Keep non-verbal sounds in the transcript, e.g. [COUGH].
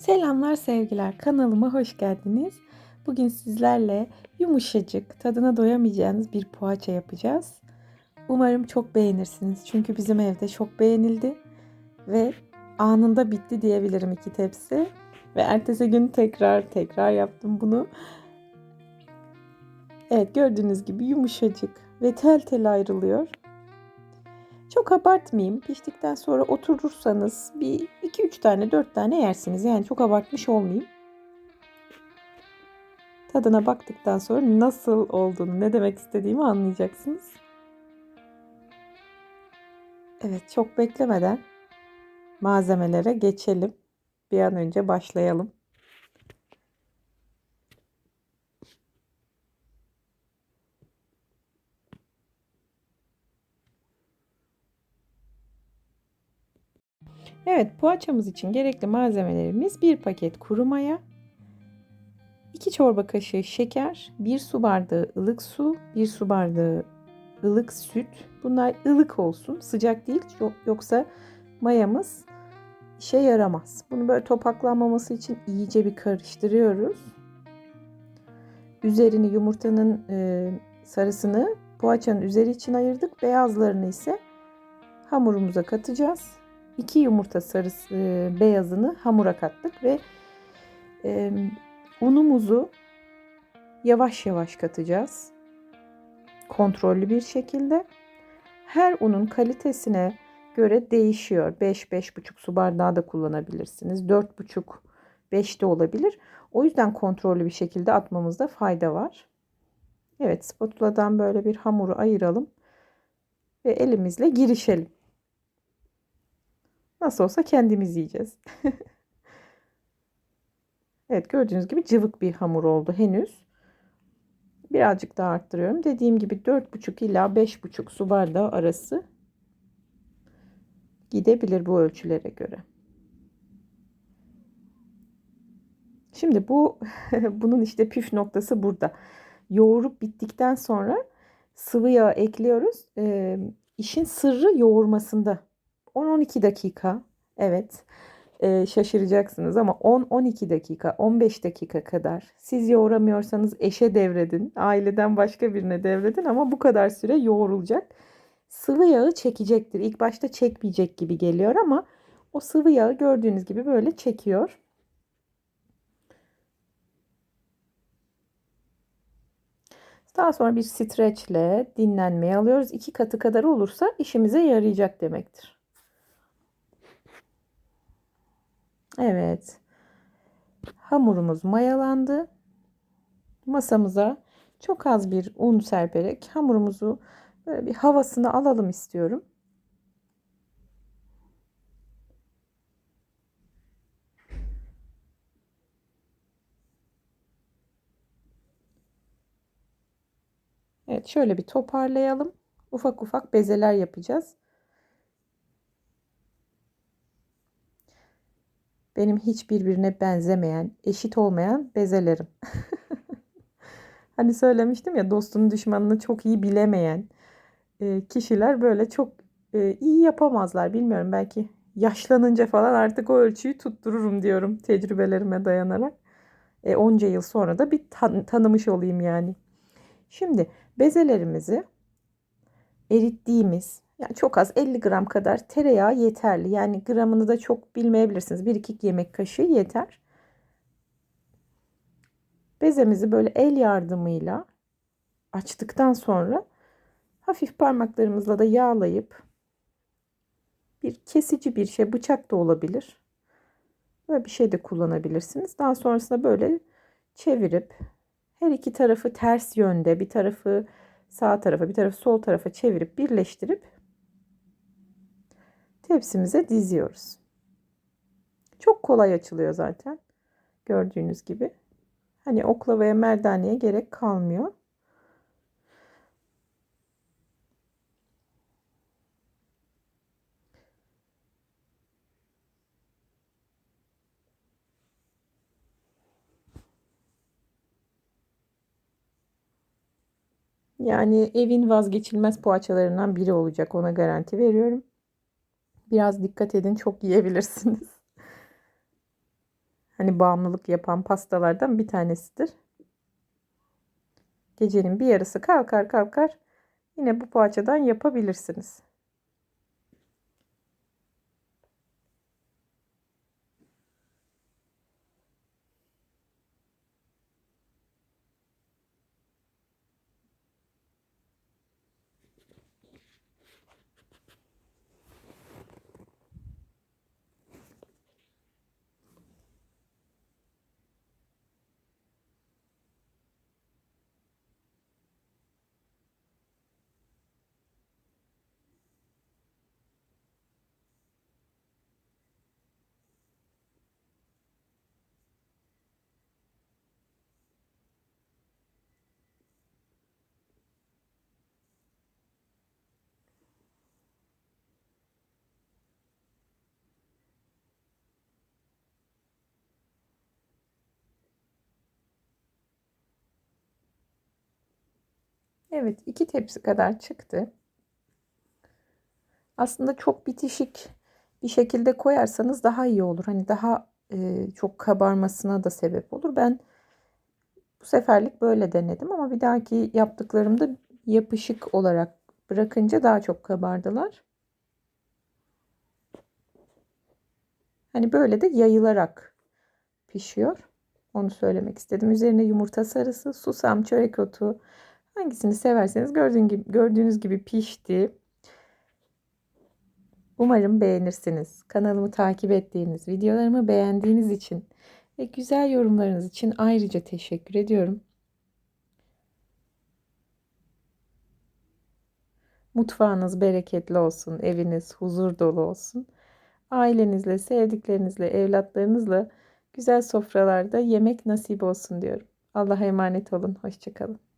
Selamlar sevgiler kanalıma hoş geldiniz. Bugün sizlerle yumuşacık tadına doyamayacağınız bir poğaça yapacağız. Umarım çok beğenirsiniz. Çünkü bizim evde çok beğenildi ve anında bitti diyebilirim iki tepsi. Ve ertesi gün tekrar tekrar yaptım bunu. Evet gördüğünüz gibi yumuşacık ve tel tel ayrılıyor. Çok abartmayayım. Piştikten sonra oturursanız bir 2-3 tane 4 tane yersiniz. Yani çok abartmış olmayayım. Tadına baktıktan sonra nasıl olduğunu, ne demek istediğimi anlayacaksınız. Evet, çok beklemeden malzemelere geçelim. Bir an önce başlayalım. Evet poğaçamız için gerekli malzemelerimiz bir paket kuru maya, 2 çorba kaşığı şeker, 1 su bardağı ılık su, 1 su bardağı ılık süt. Bunlar ılık olsun sıcak değil yoksa mayamız işe yaramaz. Bunu böyle topaklanmaması için iyice bir karıştırıyoruz. Üzerini yumurtanın e, sarısını poğaçanın üzeri için ayırdık. Beyazlarını ise hamurumuza katacağız. 2 yumurta sarısı e, beyazını hamura kattık ve e, unumuzu yavaş yavaş katacağız. Kontrollü bir şekilde. Her unun kalitesine göre değişiyor. 5-5,5 su bardağı da kullanabilirsiniz. 4,5 5 de olabilir. O yüzden kontrollü bir şekilde atmamızda fayda var. Evet spatula'dan böyle bir hamuru ayıralım ve elimizle girişelim. Nasıl olsa kendimiz yiyeceğiz. [LAUGHS] evet gördüğünüz gibi cıvık bir hamur oldu henüz. Birazcık daha arttırıyorum. Dediğim gibi 4,5 ila 5,5 su bardağı arası gidebilir bu ölçülere göre. Şimdi bu [LAUGHS] bunun işte püf noktası burada. Yoğurup bittikten sonra sıvı yağ ekliyoruz. E, işin sırrı yoğurmasında 10-12 dakika. Evet. E, şaşıracaksınız ama 10-12 dakika 15 dakika kadar. Siz yoğuramıyorsanız eşe devredin aileden başka birine devredin ama bu kadar süre yoğrulacak. Sıvı yağı çekecektir. İlk başta çekmeyecek gibi geliyor ama o sıvı yağı gördüğünüz gibi böyle çekiyor. Daha sonra bir streçle dinlenmeye alıyoruz. İki katı kadar olursa işimize yarayacak demektir. Evet. Hamurumuz mayalandı. Masamıza çok az bir un serperek hamurumuzu böyle bir havasını alalım istiyorum. Evet şöyle bir toparlayalım. Ufak ufak bezeler yapacağız. Benim hiç birbirine benzemeyen, eşit olmayan bezelerim. [LAUGHS] hani söylemiştim ya dostunu düşmanını çok iyi bilemeyen e, kişiler böyle çok e, iyi yapamazlar. Bilmiyorum belki yaşlanınca falan artık o ölçüyü tuttururum diyorum tecrübelerime dayanarak. E, onca yıl sonra da bir tan tanımış olayım yani. Şimdi bezelerimizi erittiğimiz yani çok az 50 gram kadar tereyağı yeterli. Yani gramını da çok bilmeyebilirsiniz. 1-2 yemek kaşığı yeter. Bezemizi böyle el yardımıyla açtıktan sonra hafif parmaklarımızla da yağlayıp bir kesici bir şey bıçak da olabilir. Böyle bir şey de kullanabilirsiniz. Daha sonrasında böyle çevirip her iki tarafı ters yönde bir tarafı sağ tarafa bir tarafı sol tarafa çevirip birleştirip tepsimize diziyoruz. Çok kolay açılıyor zaten. Gördüğünüz gibi. Hani oklavaya merdaneye gerek kalmıyor. Yani evin vazgeçilmez poğaçalarından biri olacak ona garanti veriyorum. Biraz dikkat edin çok yiyebilirsiniz. hani bağımlılık yapan pastalardan bir tanesidir. Gecenin bir yarısı kalkar kalkar yine bu poğaçadan yapabilirsiniz. Evet, iki tepsi kadar çıktı. Aslında çok bitişik bir şekilde koyarsanız daha iyi olur. Hani daha e, çok kabarmasına da sebep olur. Ben bu seferlik böyle denedim ama bir dahaki yaptıklarımda yapışık olarak bırakınca daha çok kabardılar. Hani böyle de yayılarak pişiyor. Onu söylemek istedim. Üzerine yumurta sarısı, susam, çörek otu, Hangisini severseniz gördüğün gibi, gördüğünüz gibi pişti. Umarım beğenirsiniz. Kanalımı takip ettiğiniz, videolarımı beğendiğiniz için ve güzel yorumlarınız için ayrıca teşekkür ediyorum. Mutfağınız bereketli olsun, eviniz huzur dolu olsun. Ailenizle, sevdiklerinizle, evlatlarınızla güzel sofralarda yemek nasip olsun diyorum. Allah'a emanet olun. Hoşçakalın.